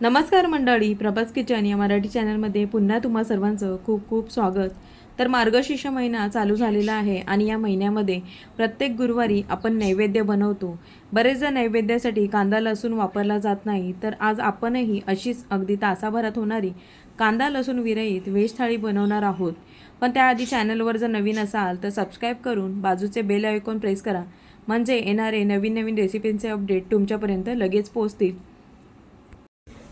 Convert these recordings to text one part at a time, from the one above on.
नमस्कार मंडळी प्रभास किचन या मराठी चॅनलमध्ये पुन्हा तुम्हा सर्वांचं खूप खूप स्वागत. तर मार्गशीर्ष महिना चालू झालेला आहे आणि या महिन्यामध्ये प्रत्येक गुरुवारी आपण नैवेद्य बनवतो. बरेचदा नैवेद्यासाठी कांदा लसूण वापरला जात नाही तर आज आपणही अशीच अगदी तासाभरात होणारी कांदा लसूण विरहित व्हेज थाळी बनवणार आहोत. पण त्याआधी चॅनलवर जर नवीन असाल तर सबस्क्राईब करून बाजूचे बेल आयकॉन प्रेस करा. म्हणजे येणारे नवीन नवीन रेसिपींचे अपडेट तुमच्यापर्यंत लगेच पोहोचतील.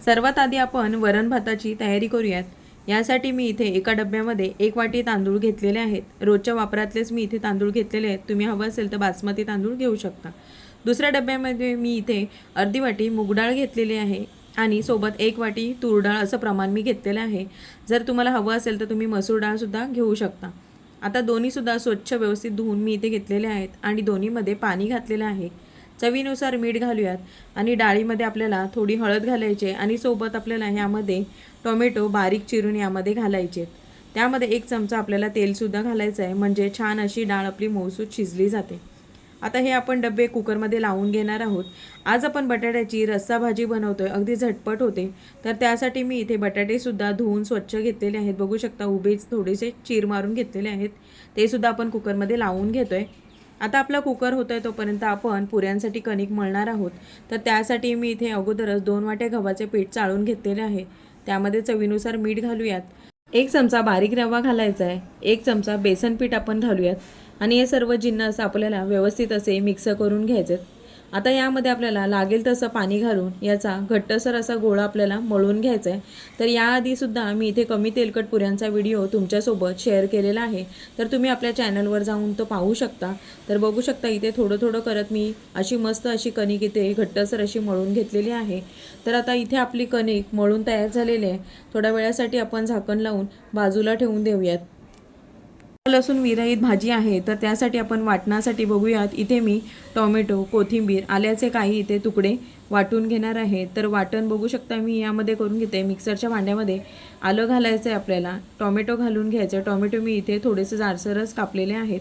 सर्वात आधी आपण वरण भाताची तयारी करूयात. यासाठी मी इथे एका डब्यामध्ये एक वाटी तांदूळ घेतलेले आहेत. रोजच्या वापरातलेच मी इथे तांदूळ घेतलेले आहेत. तुम्ही हवं असेल तर बासमती तांदूळ घेऊ शकता. दुसऱ्या डब्यामध्ये मी इथे अर्धी वाटी मुगडाळ घेतलेली आहे आणि सोबत एक वाटी तूर डाळ असं प्रमाण मी घेतलेलं आहे. जर तुम्हाला हवं असेल तर तुम्ही मसूर डाळसुद्धा घेऊ शकता. आता दोन्हीसुद्धा स्वच्छ व्यवस्थित धुवून मी इथे घेतलेले आहेत आणि दोन्हीमध्ये पाणी घातलेलं आहे. चवीनुसार मीठ घालूयात. आणि डाळीमध्ये आपल्याला थोडी हळद घालायची आणि सोबत आपल्याला ह्यामध्ये टोमॅटो बारीक चिरून यामध्ये घालायचे. आहेत. त्यामध्ये एक चमचा आपल्याला तेलसुद्धा घालायचं आहे. म्हणजे छान अशी डाळ आपली मऊसूत शिजली जाते. आता हे आपण डबे कुकरमध्ये लावून घेणार आहोत. आज आपण बटाट्याची रस्सा भाजी बनवतोय. अगदी झटपट होते. तर त्यासाठी मी इथे बटाटेसुद्धा धुवून स्वच्छ घेतलेले आहेत. बघू शकता उभेच थोडेसे चीर मारून घेतलेले आहेत. ते सुद्धा आपण कुकरमध्ये लावून घेतोय. आता आपला कुकर होतो आहे तोपर्यंत आपण पुऱ्यांसाठी कणिक मळणार आहोत. तर त्यासाठी मी इथे अगोदरच दोन वाट्या गव्हाचे पीठ चाळून घेतलेले आहे. त्यामध्ये चवीनुसार मीठ घालूयात. एक चमचा बारीक रवा घालायचा आहे. एक चमचा बेसन पीठ आपण घालूयात. आणि हे सर्व जिन्नस आपल्याला व्यवस्थित असे मिक्स करून घ्यायचे आता यामध्ये आपल्याला लागेल तसं पाणी घालून याचा घट्टसर असा गोळा आपल्याला मळून घ्यायचा आहे. तर याआधीसुद्धा मी इथे कमी तेलकट पुऱ्यांचा व्हिडिओ तुमच्यासोबत शेअर केलेला आहे. तर तुम्ही आपल्या चॅनलवर जाऊन तो पाहू शकता. तर बघू शकता इथे थोडं थोडं करत मी अशी मस्त अशी कणिक इथे घट्टसर अशी मळून घेतलेली आहे. तर आता इथे आपली कणिक मळून तयार झालेली आहे. थोड्या वेळासाठी आपण झाकण लावून बाजूला ठेवून देऊयात. लसूण विरहित भाजी आहे तर त्यासाठी आपण वाटण्यासाठी बघूयात. इथे मी टोमॅटो कोथिंबीर आल्याचे काही इथे तुकडे वाटून घेणार आहे. तर वाटण बघू शकता मी यामध्ये करून घेते. मिक्सरच्या भांड्यामध्ये आलं घालायचं आहे आपल्याला. टोमॅटो घालून घ्यायचं. टोमॅटो मी इथे थोडेसे जाडसरच कापलेले आहेत.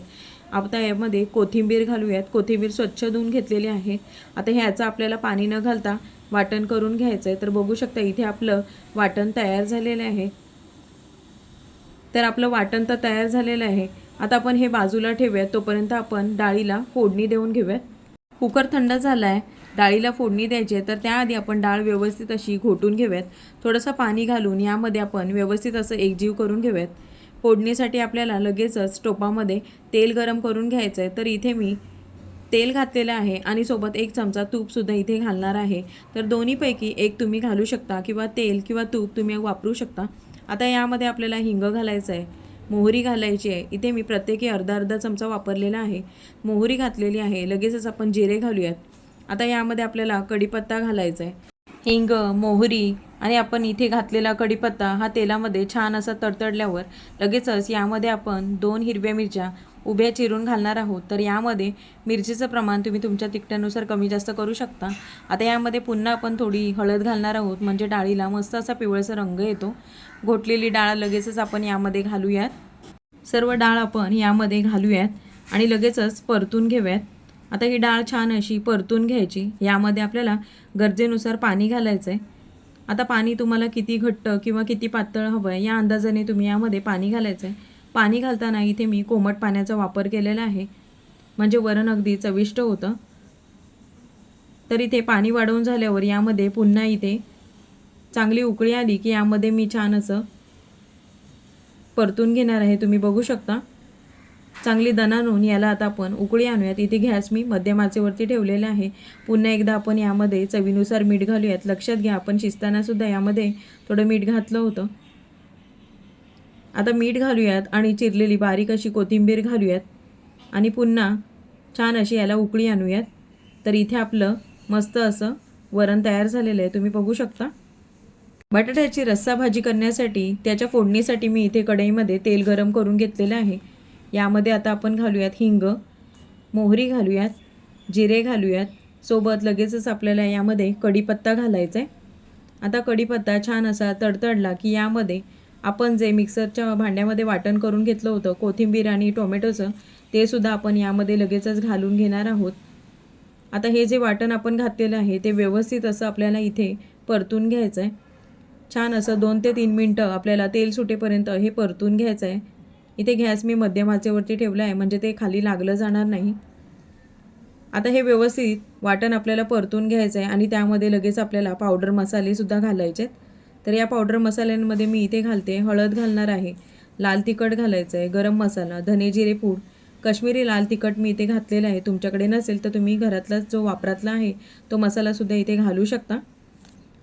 आता यामध्ये कोथिंबीर घालूयात. कोथिंबीर स्वच्छ धुवून घेतलेली आहे. आता ह्याचं आपल्याला पाणी न घालता वाटण करून घ्यायचं आहे तर बघू शकता इथे आपलं वाटण तयार झालेलं आहे. तर आपलं वाटण तर तयार झालेलं आहे. आता आपण हे बाजूला ठेवूयात. तोपर्यंत आपण डाळीला फोडणी देऊन घेऊयात. कुकर थंड झाला आहे डाळीला फोडणी द्यायची आहे. तर त्याआधी आपण डाळ व्यवस्थित अशी घोटून घेऊयात. थोडंसं पाणी घालून यामध्ये आपण व्यवस्थित असं एकजीव करून घेऊयात. फोडणीसाठी आपल्याला लगेचच टोपामध्ये तेल गरम करून घ्यायचं आहे. तर इथे मी तेल घातलेलं आहे आणि सोबत एक चमचा तूपसुद्धा इथे घालणार आहे. तर दोन्हीपैकी एक तुम्ही घालू शकता किंवा तेल किंवा तूप तुम्ही वापरू शकता. आता यामध्ये आपल्याला हिंग घालायचं आहे मोहरी घालायची आहे. इथे मी प्रत्येकी अर्धा अर्धा चमचा वापरलेला आहे. मोहरी घातलेली आहे. लगेचच आपण जिरे घालूयात. आता यामध्ये आपल्याला कढीपत्ता घालायचा आहे हिंग मोहरी आणि आपण इथे घातलेला कढीपत्ता हा तेलामध्ये छान असा तडतडल्यावर लगेचच यामध्ये आपण दोन हिरव्या मिरच्या उभ्या चिरून घालणार आहोत. तर यामध्ये मिरचीचं प्रमाण तुम्ही तुमच्या तिखटानुसार कमी जास्त करू शकता. आता यामध्ये पुन्हा आपण थोडी हळद घालणार आहोत. म्हणजे डाळीला मस्त असा पिवळसा रंग येतो. घोटलेली डाळ लगेचच आपण यामध्ये घालूयात. सर्व डाळ आपण यामध्ये घालूयात. आणि लगेचच परतून घेऊयात. आता ही डाळ छान अशी परतून घ्यायची. यामध्ये आपल्याला गरजेनुसार पाणी घालायचं आहे आता पाणी तुम्हाला किती घट्ट किंवा किती पातळ हवं आहे या अंदाजाने तुम्ही यामध्ये पाणी घालायचं आहे पाणी घालताना इथे मी कोमट पाण्याचा वापर केलेला आहे. म्हणजे वरण अगदी चविष्ट होतं. तर इथे पाणी वाढवून झाल्यावर यामध्ये पुन्हा इथे चांगली उकळी आली की यामध्ये मी छान असं परतून घेणार आहे. तुम्ही बघू शकता. चांगली दणानून याला आता आपण उकळी आणूयात. इथे गॅस मी मध्यमाचेवरती ठेवलेलं ठेवलेला आहे. पुन्हा एकदा आपण यामध्ये चवीनुसार मीठ घालूयात. लक्षात घ्या आपण शिजतानासुद्धा यामध्ये थोडं मीठ घातलं होतं. आता मीठ घालूयात आणि चिरलेली बारीक अशी कोथिंबीर घालूयात. आणि पुन्हा छान अशी याला उकळी आणूयात. तर इथे आपलं मस्त असं वरण तयार झालेलं आहे. तुम्ही बघू शकता. बटाट्याची रस्सा भाजी करण्यासाठी त्याच्या फोडणीसाठी मी इथे कढईमध्ये तेल गरम करून घेतलेलं आहे. यामध्ये आता आपण घालूयात हिंग मोहरी घालूयात जिरे घालूयात. सोबत लगेचच आपल्याला यामध्ये कढीपत्ता घालायचा आहे आता कढीपत्ता छान असा तडतडला की यामध्ये आपण जे मिक्सरच्या भांड्यामध्ये वाटण करून घेतलं होतं कोथिंबीर आणि टोमॅटोचं ते सुद्धा आपण यामध्ये लगेचच घालून घेणार आहोत. आता हे जे वाटण आपण घातलेलं आहे ते व्यवस्थित असं आपल्याला इथे परतून घ्यायचं आहे छान असं दोन ते तीन मिनटं आपल्याला तेल सुटेपर्यंत हे परतून घ्यायचं आहे इथे गॅस मी मध्यम आचेवरती ठेवला आहे म्हणजे ते खाली लागलं जाणार नाही. आता हे व्यवस्थित वाटण आपल्याला परतून घ्यायचं आहे आणि त्यामध्ये लगेच आपल्याला पावडर मसालेसुद्धा घालायचे आहेत तर या पावडर मसाल्यांमध्ये मी इथे घालते. हळद घालणार आहे. लाल तिखट घालायचं आहे गरम मसाला धने जिरे पूड. कश्मीरी लाल तिखट मी इथे घातलेलं आहे. तुमच्याकडे नसेल तर तुम्ही घरातलाच जो वापरातला आहे तो मसालासुद्धा इथे घालू शकता.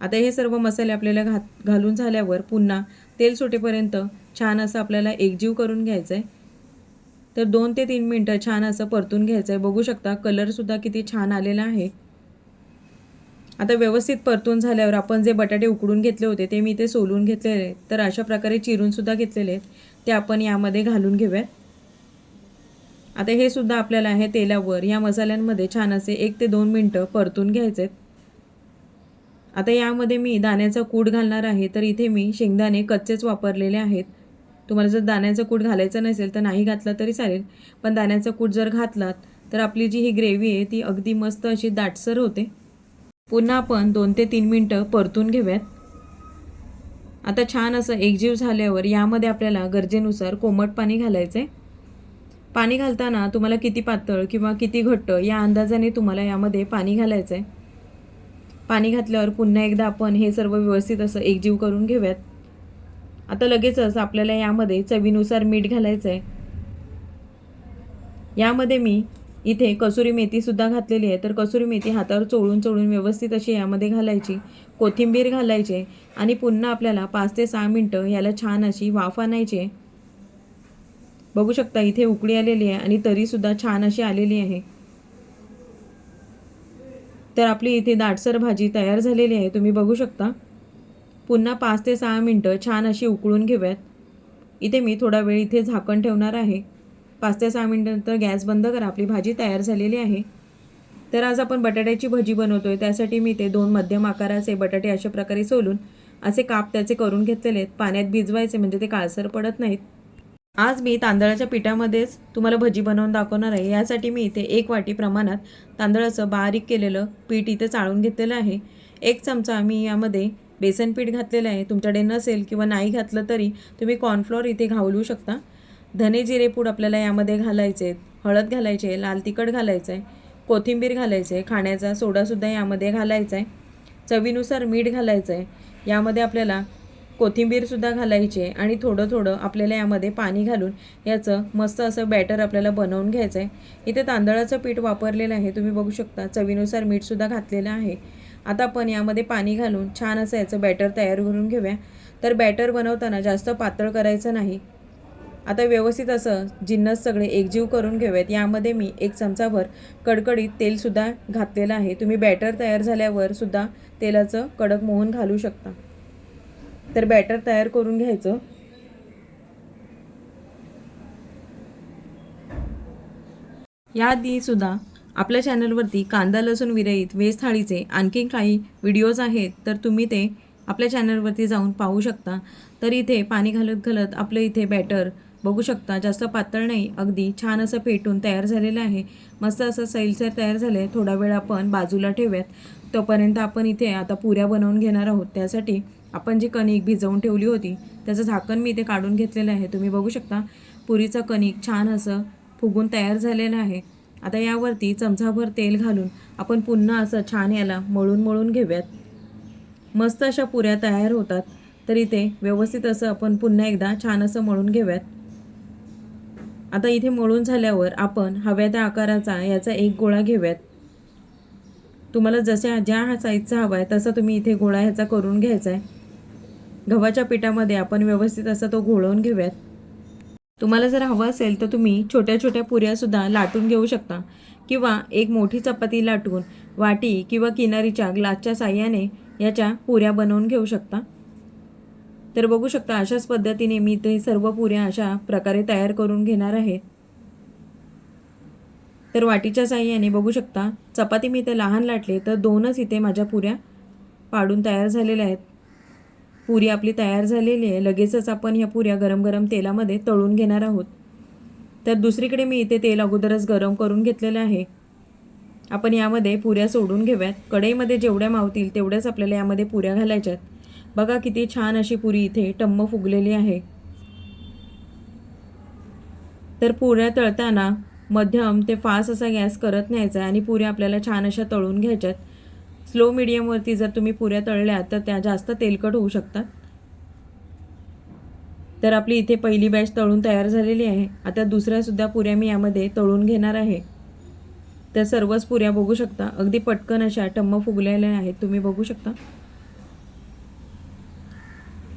आता हे सर्व मसाले आपल्याला घात घालून झाल्यावर पुन्हा तेल सुटेपर्यंत छान असं आपल्याला एकजीव करून घ्यायचं आहे तर दोन ते तीन मिनटं छान असं परतून घ्यायचं आहे बघू शकता कलरसुद्धा किती छान आलेला आहे. आता व्यवस्थित परतून झाल्यावर आपण जे बटाटे उकडून घेतले होते ते मी ते सोलून घेतलेले तर अशा प्रकारे चिरूनसुद्धा घेतलेले आहेत. ते आपण यामध्ये घालून घेऊयात. आता हे सुद्धा आपल्याला आहे तेलावर. या मसाल्यांमध्ये छान असे एक ते दोन मिनटं परतून घ्यायचे आहेत. आता यामध्ये मी दाण्याचा कूट घालणार आहे तर इथे मी शेंगदाणे कच्चेच वापरलेले आहेत. तुम्हाला जर दाण्याचं कूट घालायचं नसेल तर नाही घातलं तरी चालेल. पण दाण्याचं कूट जर घातलात तर आपली जी ही ग्रेव्ही आहे ती अगदी मस्त अशी दाटसर होते. पुन्हा आपण दोन ते तीन मिनटं परतून घेऊयात. आता छान असं एकजीव झाल्यावर यामध्ये आपल्याला गरजेनुसार कोमट पाणी घालायचं आहे पाणी घालताना तुम्हाला किती पातळ किंवा किती घट्ट या अंदाजाने तुम्हाला यामध्ये पाणी घालायचं आहे पाणी घातल्यावर पुन्हा एकदा आपण हे सर्व व्यवस्थित असं एकजीव करून घेऊयात. आता लगेचच आपल्याला यामध्ये चवीनुसार मीठ घालायचं आहे यामध्ये मी इथे कसुरी मेथीसुद्धा घातलेली आहे. तर कसुरी मेथी हातावर चोळून चोळून व्यवस्थित अशी यामध्ये घालायची. कोथिंबीर घालायची. आणि पुन्हा आपल्याला पाच ते सहा मिनटं याला छान अशी वाफ आणायची आहे. बघू शकता इथे उकळी आलेली आहे आणि तरीसुद्धा छान अशी आलेली आहे. तर आपली इथे दाटसर भाजी तयार झालेली आहे. तुम्ही बघू शकता. पुन्हा पाच ते सहा मिनटं छान अशी उकळून घेऊयात. इथे मी थोडा वेळ इथे झाकण ठेवणार आहे. पाच ते सहा मिनटानंतर गॅस बंद करा. आपली भाजी तयार झालेली आहे. तर आज आपण बटाट्याची भजी बनवतो आहे त्यासाठी मी ते दोन मध्यम आकाराचे बटाटे अशा प्रकारे सोलून असे काप त्याचे करून घेतलेले आहेत. पाण्यात भिजवायचे म्हणजे ते काळसर पडत नाहीत. आज मी तांदळाच्या पिठामध्येच तुम्हाला भजी बनवून दाखवणार आहे. यासाठी मी इथे एक वाटी प्रमाणात तांदळाचं बारीक केलेलं पीठ इथे चाळून घेतलेलं आहे. एक चमचा मी यामध्ये बेसन पीठ घातलेलं आहे. तुमच्याकडे नसेल किंवा नाही घातलं तरी तुम्ही कॉर्नफ्लॉर इथे घावलू शकता. धने जिरे पूड आपल्याला यामध्ये घालायचे आहेत हळद घालायचे आहे लाल तिखट घालायचं आहे कोथिंबीर घालायचं आहे खाण्याचा सोडासुद्धा यामध्ये घालायचा आहे चवीनुसार मीठ घालायचं आहे यामध्ये आपल्याला कोथिंबीरसुद्धा घालायची आहे आणि थोडं थोडं आपल्याला यामध्ये पाणी घालून याचं मस्त असं बॅटर आपल्याला बनवून घ्यायचं आहे इथे तांदळाचं पीठ वापरलेलं आहे तुम्ही बघू शकता चवीनुसार मीठसुद्धा घातलेलं आहे. आता आपण यामध्ये पाणी घालून छान असं याचं बॅटर तयार करून घेऊया. तर बॅटर बनवताना जास्त पातळ करायचं नाही. आता व्यवस्थित असं जिन्नस सगळे एकजीव करून घेऊयात. यामध्ये मी एक चमचाभर कडकडीत तेलसुद्धा घातलेलं आहे. तुम्ही बॅटर तयार झाल्यावर सुद्धा तेलाचं कडक मोहन घालू शकता. तर बॅटर तयार करून घ्यायचं. याआधी सुद्धा आपल्या चॅनलवरती कांदा लसूण विरहित वेज थाळीचे आणखी काही व्हिडिओज आहेत तर तुम्ही ते आपल्या चॅनलवरती जाऊन पाहू शकता. तर इथे पाणी घालत घालत आपलं इथे बॅटर बघू शकता जास्त पातळ नाही अगदी छान असं फेटून तयार झालेलं आहे. मस्त असं सैलसर तयार झालं आहे थोडा वेळ आपण बाजूला ठेवूयात. तोपर्यंत आपण इथे आता पुऱ्या बनवून घेणार आहोत. त्यासाठी आपण जी कणिक भिजवून ठेवली होती त्याचं झाकण मी इथे काढून घेतलेलं आहे. तुम्ही बघू शकता पुरीचं कणिक छान असं फुगून तयार झालेलं आहे. आता यावरती चमचाभर तेल घालून आपण पुन्हा असं छान याला मळून मळून घेऊयात. मस्त अशा पुऱ्या तयार होतात. तर इथे व्यवस्थित असं आपण पुन्हा एकदा छान असं मळून घेऊयात. आता इथे मळून झाल्यावर आपण हव्या त्या आकाराचा याचा एक गोळा घेऊयात. तुम्हाला जशा ज्या हा साईजचा हवा आहे तसा तुम्ही इथे गोळा ह्याचा करून घ्यायचा आहे गव्हाच्या पिठामध्ये आपण व्यवस्थित असा तो घोळवून घेऊयात. तुम्हाला जर हवं असेल तर तुम्ही छोट्या छोट्या पुऱ्यासुद्धा लाटून घेऊ शकता. किंवा एक मोठी चपाती लाटून वाटी किंवा किनारीच्या ग्लासच्या साह्याने याच्या पुऱ्या बनवून घेऊ शकता. तर बघू शकता अशाच पद्धतीने मी ते सर्व पुऱ्या अशा प्रकारे तयार करून घेणार आहे. तर वाटीच्या साह्याने बघू शकता चपाती मी इथे लहान लाटले तर दोनच इथे माझ्या पुऱ्या पाडून तयार झालेल्या आहेत. पुरी आपली तयार झालेली आहे. लगेचच आपण ह्या पुऱ्या गरम गरम तेलामध्ये तळून घेणार आहोत. तर दुसरीकडे मी इथे तेल अगोदरच गरम करून घेतलेलं आहे. आपण यामध्ये पुऱ्या सोडून घेऊयात. कढईमध्ये जेवढ्या मावतील तेवढ्याच आपल्याला यामध्ये पुऱ्या घालायच्यात. बघा किती छान अशी पुरी इथे टम्म फुगलेली आहे. तर पुऱ्या तळताना मध्यम ते फास्ट असा गॅस करत न्यायचा आहे आणि पुऱ्या आपल्याला छान अशा तळून घ्यायच्यात. स्लो मिडियमवरती जर तुम्ही पुऱ्या तळल्या तर त्या जास्त तेलकट होऊ शकतात. तर आपली इथे पहिली बॅच तळून तयार झालेली आहे. आता दुसऱ्यासुद्धा पुऱ्या मी यामध्ये तळून घेणार आहे. तर सर्वच पुऱ्या बघू शकता. अगदी पटकन अशा टम्म फुगलेल्या आहेत. तुम्ही बघू शकता.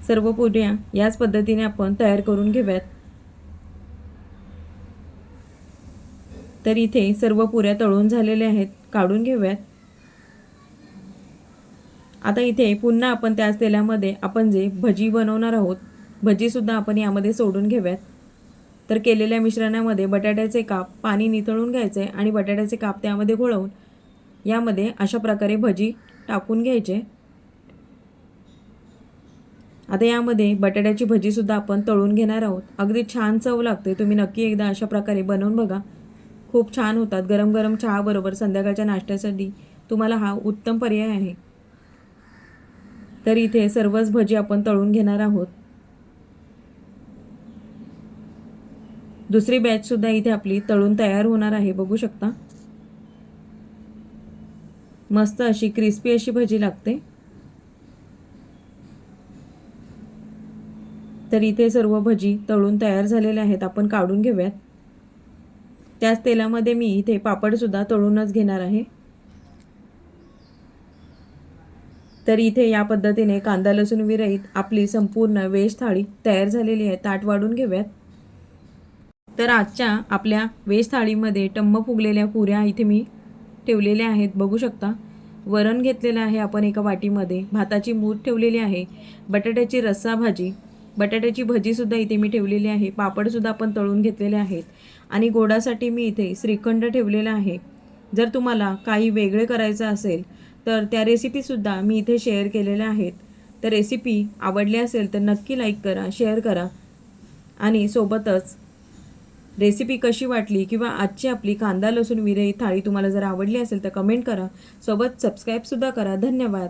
सर्व पुऱ्या याच पद्धतीने आपण तयार करून घेऊयात. तर इथे सर्व पुऱ्या तळून झालेल्या आहेत काढून घेऊयात. आता इथे पुन्हा आपण त्याच तेलामध्ये आपण जे भजी बनवणार आहोत भजीसुद्धा आपण यामध्ये सोडून घेऊयात. तर केलेल्या मिश्रणामध्ये बटाट्याचे काप पाणी नितळून घ्यायचे आणि बटाट्याचे काप त्यामध्ये घोळवून यामध्ये अशा प्रकारे भजी टाकून घ्यायचे. आता यामध्ये बटाट्याची भजीसुद्धा आपण तळून घेणार आहोत. अगदी छान चव लागते. तुम्ही नक्की एकदा अशा प्रकारे बनवून बघा. खूप छान होतात. गरम गरम चहाबरोबर संध्याकाळच्या नाश्त्यासाठी तुम्हाला हा उत्तम पर्याय आहे. तर इथे सर्वच भजी आपण तळून घेणार आहोत. दुसरी बॅचसुद्धा इथे आपली तळून तयार होणार आहे. बघू शकता. मस्त अशी क्रिस्पी अशी भजी लागते. तर इथे सर्व भजी तळून तयार झालेल्या आहेत. आपण काढून घेऊयात. त्याच तेलामध्ये मी इथे पापडसुद्धा तळूनच घेणार आहे. तर इथे या पद्धतीने कांदा लसूण विरहित आपली संपूर्ण वेज थाळी तयार झालेली आहे. ताट वाढून घेऊयात. तर आजच्या आपल्या वेज थाळीमध्ये टम्म फुगलेल्या पुऱ्या इथे मी ठेवलेल्या आहेत. बघू शकता. वरण घेतलेलं आहे आपण एका वाटीमध्ये. भाताची मूठ ठेवलेली आहे. बटाट्याची रस्सा भाजी बटाट्याची भजीसुद्धा इथे मी ठेवलेली आहे. पापडसुद्धा आपण तळून घेतलेले आहेत. आणि गोडासाठी मी इथे श्रीखंड ठेवलेला आहे. जर तुम्हाला काही वेगळे करायचं असेल तर त्या रेसिपीसुद्धा मी इथे शेअर केलेल्या आहेत. तर रेसिपी आवडली असेल तर नक्की लाईक करा शेअर करा. आणि सोबतच रेसिपी कशी वाटली किंवा आजची आपली कांदा लसूण विरही थाळी तुम्हाला जर आवडली असेल तर कमेंट करा. सोबत सबस्क्राईबसुद्धा करा. धन्यवाद.